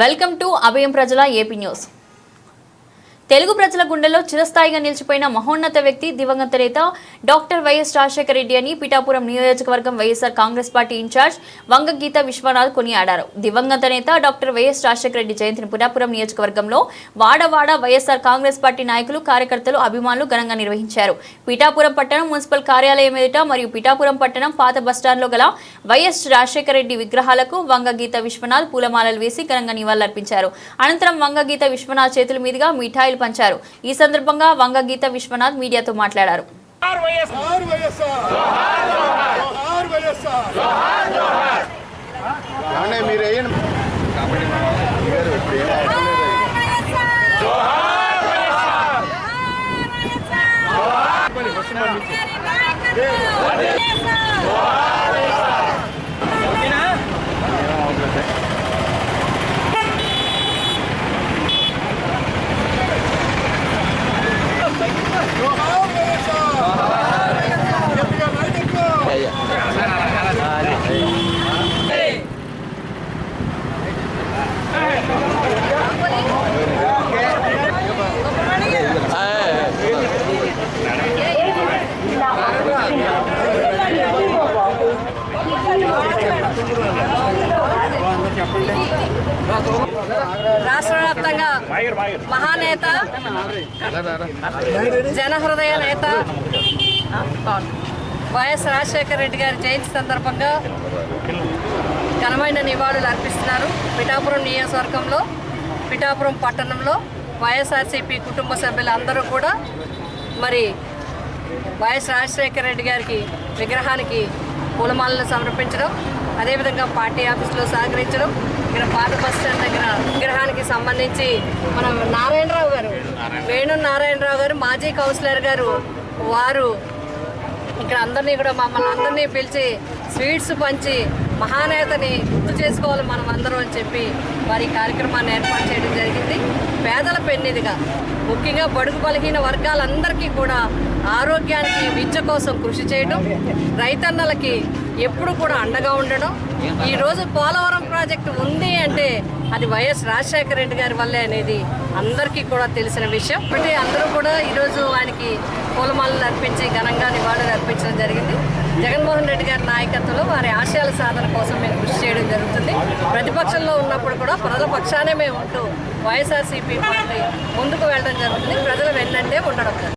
Welcome to అభయం ప్రజల AP news. Telugu ప్రజల గుండెల్లో చిరస్థాయిగా నిలిచిపోయిన మహోన్నత వ్యక్తి దివంగత నేత డాక్టర్ వైఎస్ రాజశేఖర రెడ్డి అని పిఠాపురం నియోజకవర్గం YSR Congress party in-charge Vanga Geetha Viswanath కొనియాడారు. దివంగత నేత డాక్టర్ వైఎస్ రాజశేఖర రెడ్డి జయంతిని పిఠాపురం నియోజకవర్గంలో వాడవాడ వైఎస్ఆర్ కాంగ్రెస్ పార్టీ నాయకులు కార్యకర్తలు అభిమానులు ఘనంగా నిర్వహించారు. పిఠాపురం పట్టణం మున్సిపల్ కార్యాలయం ఎదుట మరియు పిఠాపురం పట్టణం పాత బస్టాండ్లో గల వైఎస్ రాజశేఖర రెడ్డి విగ్రహాలకు వంగ గీత విశ్వనాథ్ పూలమాలలు వేసి ఘనంగా నివాళులర్పించారు. అనంతరం వంగ గీత విశ్వనాథ్ చేతుల మీదుగా మిఠాయిలు పంచారు. ఈ సందర్భంగా వంగ గీత విశ్వనాథ్ మీడియాతో మాట్లాడారు. జోహార్ వైఎస్ఆర్ జోహార్ వైఎస్ఆర్ ఏమండి మీరు వేయండి జోహార్ వైఎస్ఆర్ గట్టిగా నాయకత్వం రాష్ట్ర వ్యాప్తంగా మహానేత జనహృదయ నేత వైఎస్ రాజశేఖర రెడ్డి గారి జయంతి సందర్భంగా ఘనమైన నివాళులు అర్పిస్తున్నారు. పిఠాపురం నియోజకవర్గంలో పిఠాపురం పట్టణంలో వైఎస్ఆర్సీపీ కుటుంబ సభ్యులందరూ కూడా మరి వైఎస్ రాజశేఖర రెడ్డి గారికి విగ్రహానికి పూలమాలను సమర్పించడం అదేవిధంగా పార్టీ ఆఫీసులో సహకరించడం ఇక్కడ పాత బస్ స్టాండ్ దగ్గర విగ్రహానికి సంబంధించి మన నారాయణరావు గారు వేణు నారాయణరావు గారు మాజీ కౌన్సిలర్ గారు వారు ఇక్కడ అందరినీ కూడా మమ్మల్ని అందరినీ పిలిచి స్వీట్స్ పంచి మహానేతని గుర్తు చేసుకోవాలి మనం అందరం అని చెప్పి వారి కార్యక్రమాన్ని ఏర్పాటు చేయడం జరిగింది. పేదల పెన్నిదిగా ముఖ్యంగా బడుగు బలహీన వర్గాలందరికీ కూడా ఆరోగ్యానికి విద్య కోసం కృషి చేయడం రైతన్నలకి ఎప్పుడు కూడా అండగా ఉండడం. ఈరోజు పోలవరం ప్రాజెక్టు ఉంది అంటే అది వైఎస్ రాజశేఖర రెడ్డి గారి వల్లే అనేది అందరికీ కూడా తెలిసిన విషయం. అంటే అందరూ కూడా ఈరోజు ఆయనకి పూలమాలలు అర్పించి ఘనంగా నివాళులు అర్పించడం జరిగింది. జగన్మోహన్ రెడ్డి గారి నాయకత్వంలో వారి ఆశయాల సాధన కోసం మేము కృషి చేయడం జరుగుతుంది. ప్రతిపక్షంలో ఉన్నప్పుడు కూడా ప్రజల పక్షానే మేము ఉంటూ వైఎస్ఆర్సీపీ పార్టీ ముందుకు వెళ్ళడం జరుగుతుంది. ప్రజలు వెళ్ళంటే ఉండడం